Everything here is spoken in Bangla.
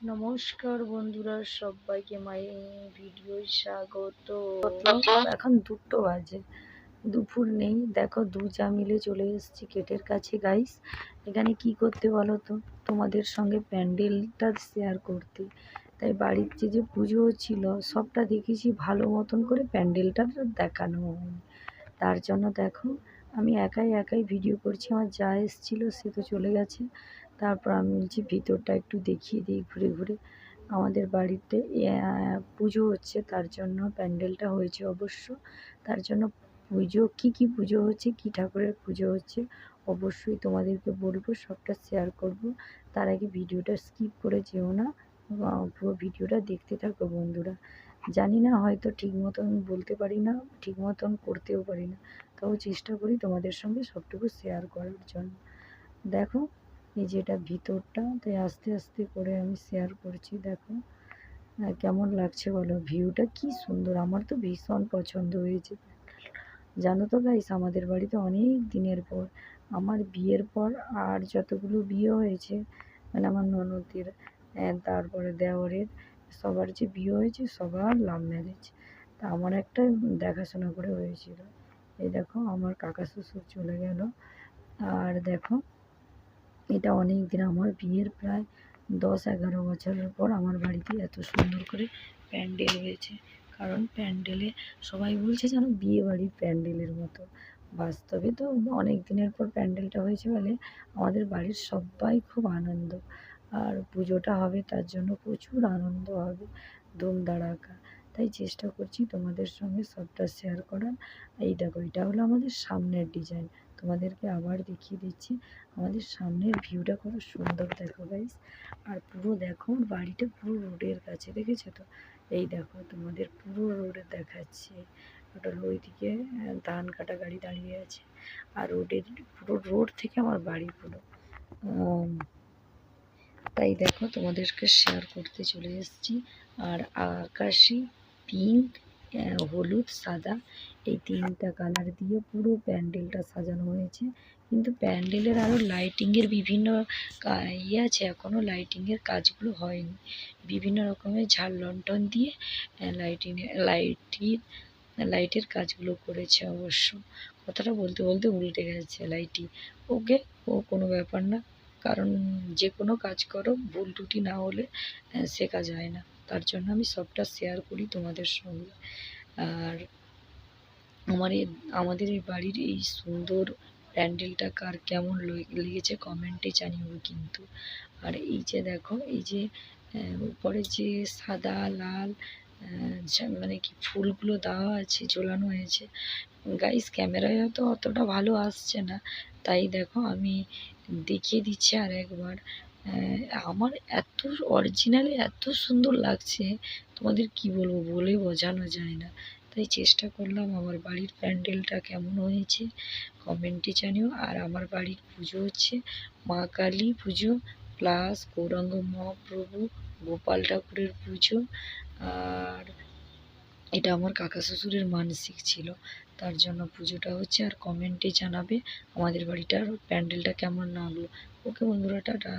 নমস্কার বন্ধুরা সবাইকে মাই ভিডিও স্বাগত। এখন দুটো বাজে দুপুর নেই। দেখো দু চা মিলে চলে এসেছি গেটের কাছে গাইস এখানে কি করতে বলো তো? তোমাদের সঙ্গে প্যান্ডেলটা শেয়ার করতে। তাই বাড়ির যে যে পুজো ছিল সবটা দেখেছি ভালো মতন করে প্যান্ডেলটা দেখানো হয়নি। তার জন্য দেখো আমি একাই একাই ভিডিও করছি। আমার যা এসেছিল সে তো চলে গেছে। তারপর আমি বলছি, ভিতরটা একটু দেখিয়ে দিই ঘুরে ঘুরে। আমাদের বাড়িতে পুজো হচ্ছে, তার জন্য প্যান্ডেলটা হয়েছে অবশ্য। তার জন্য পুজো, কি কি পুজো হচ্ছে, কি ঠাকুরের পুজো হচ্ছে, অবশ্যই তোমাদেরকে বলব, সবটা শেয়ার করব। তার আগে ভিডিওটা স্কিপ করে যেও না পুরো ভিডিওটা দেখতে থাকো বন্ধুরা। জানি না, হয়তো ঠিক মতন বলতে পারি না, ঠিক মতন করতেও পারি না। তবু চেষ্টা করি তোমাদের সঙ্গে সবটুকু শেয়ার করার জন্য। দেখো এই যে এটা ভিতরটা তাই আস্তে আস্তে করে আমি শেয়ার করছি, দেখো। কেমন লাগছে বলো? ভিউটা কি সুন্দর, আমার তো ভীষণ পছন্দ হয়েছে। জানো তো গাইস আমাদের বাড়িতে অনেক দিনের পর, আমার বিয়ের পর আর যতগুলো বিয়ে হয়েছে মানে আমার ননদের তারপরে দেওরের, সবার যে বিয়ে হয়েছে, সবার লাভ ম্যারেজ তা আমার একটা দেখাশোনা করে হয়েছিল। এই দেখো, আমার কাকা শ্বশুর চলে গেল। আর দেখো এটা অনেক দিন আমার বিয়ের প্রায় দশ এগারো বছরের পর আমার বাড়িতে এত সুন্দর করে প্যান্ডেল হয়েছে। কারণ প্যান্ডেলে সবাই বলছে যেন বিয়ে বাড়ির প্যান্ডেলের মতো। বাস্তবে তো অনেক দিনের পর প্যান্ডেলটা হয়েছে বলে আমাদের বাড়ির সবাই খুব আনন্দ। আর পুজোটা হবে তার জন্য প্রচুর আনন্দ হবে ধুম ধাড়াকা তাই চেষ্টা করছি তোমাদের সঙ্গে সবটা শেয়ার করার। এই দেখো এটা হলো আমাদের সামনের ডিজাইন তোমাদেরকে আবার দেখিয়ে দিচ্ছি। আমাদের সামনের ভিউটা কত সুন্দর দেখো গাইস আর পুরো দেখো, বাড়িটা পুরো রোডের কাছে, দেখেছ তো? এই দেখো, তোমাদের পুরো রোডে দেখাচ্ছে। ওটা ওইদিকে ধান কাটা গাড়ি দাঁড়িয়ে আছে। আর রোডের পুরো রোড থেকে আমার বাড়ি পুরো। তাই দেখো, তোমাদেরকে শেয়ার করতে চলে এসেছি। আর আকাশি পিঙ্ক হলুদ সাদা এই তিনটা কালার দিয়ে পুরো প্যান্ডেলটা সাজানো হয়েছে। কিন্তু প্যান্ডেলের আরও লাইটিংয়ের বিভিন্ন ইয়ে আছে এখনও লাইটিংয়ের কাজগুলো হয়নি। বিভিন্ন রকমের ঝাল লণ্ঠন দিয়ে লাইটিং লাইটিং লাইটের কাজগুলো করেছে অবশ্য। কথাটা বলতে বলতে উল্টে গেছে লাইটি ওকে ও কোনো ব্যাপার না। কারণ যে কোনো কাজ করো ভুল ত্রুটি না হলে আহ, শেখা যায় না। তার জন্য আমি সবটা শেয়ার করি তোমাদের সঙ্গে। আর আমার, আমাদের এই বাড়ির এই সুন্দর প্যান্ডেলটা কার কেমন লেগেছে কমেন্টে জানিও কিন্তু। আর এই যে দেখো, এই যে উপরে যে সাদা, লাল মানে কি ফুলগুলো দেওয়া আছে, ঝোলানো হয়েছে গাইস ক্যামেরায় হয়তো অতটা ভালো আসছে না। তাই দেখো আমি দেখিয়ে দিচ্ছি আর একবার। আমার এত অরিজিনালি এত সুন্দর লাগছে। তোমাদের কি বলব বলে বোঝানো যায় না। তাই চেষ্টা করলাম আমার বাড়ির প্যান্ডেলটা কেমন হয়েছে কমেন্টে জানিও। আর আমার বাড়ির পুজো হচ্ছে মা কালী পুজো প্লাস গৌরাঙ্গ মহাপ্রভু, গোপাল ঠাকুরের পুজো। আর এটা আমার কাকা শ্বশুরের মানসিক ছিল, তার জন্য পুজোটা হচ্ছে। আর কমেন্টে জানাবে আমাদের বাড়িটার প্যান্ডেলটা কেমন লাগল। ওকে বন্ধুরা, টাটা।